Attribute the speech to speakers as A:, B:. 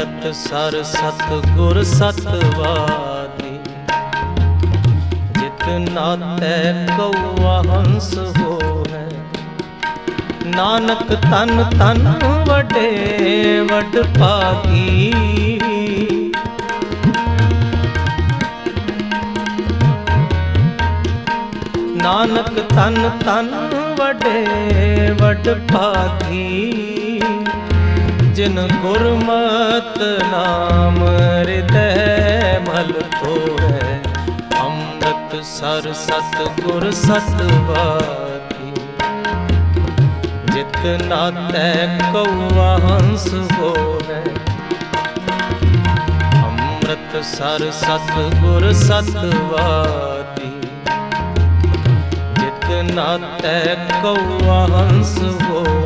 A: ਅੰਮ੍ਰਿਤ sir ਸਤ ਗੁਰ ਸਤਵਾਦੀ ਜਿਤ ਨਾਤੈ ਕਉਆ ਹੰਸ ਹੋਐ ਨਾਨਕ ਤਨ ਤਨ ਵਡੇ ਵਡ ਭਾਗੀ। ਨਾਨਕ ਤਨ ਤਨ ਵਡੇ ਵਡ ਭਾਗੀ। ਜਿਨ ਗੁਰਮਤ ਨਾਮ ਹਿਰਦੈ ਮਲ ਧੋੈ ਅੰਮ੍ਰਿਤ ਸਰ ਸਤ ਗੁਰ ਸਤਵਾਦੀ ਜਿਤ ਨਾਤੈ ਕਉਆ ਹੰਸ ਹੋਵੇ ਅੰਮ੍ਰਿਤ ਸਰ ਸਤ ਗੁਰ ਸਤਵਾਦੀ ਜਿਤ ਨਾਤੈ ਕਉਆ ਹੰਸ ਹੋਵੇ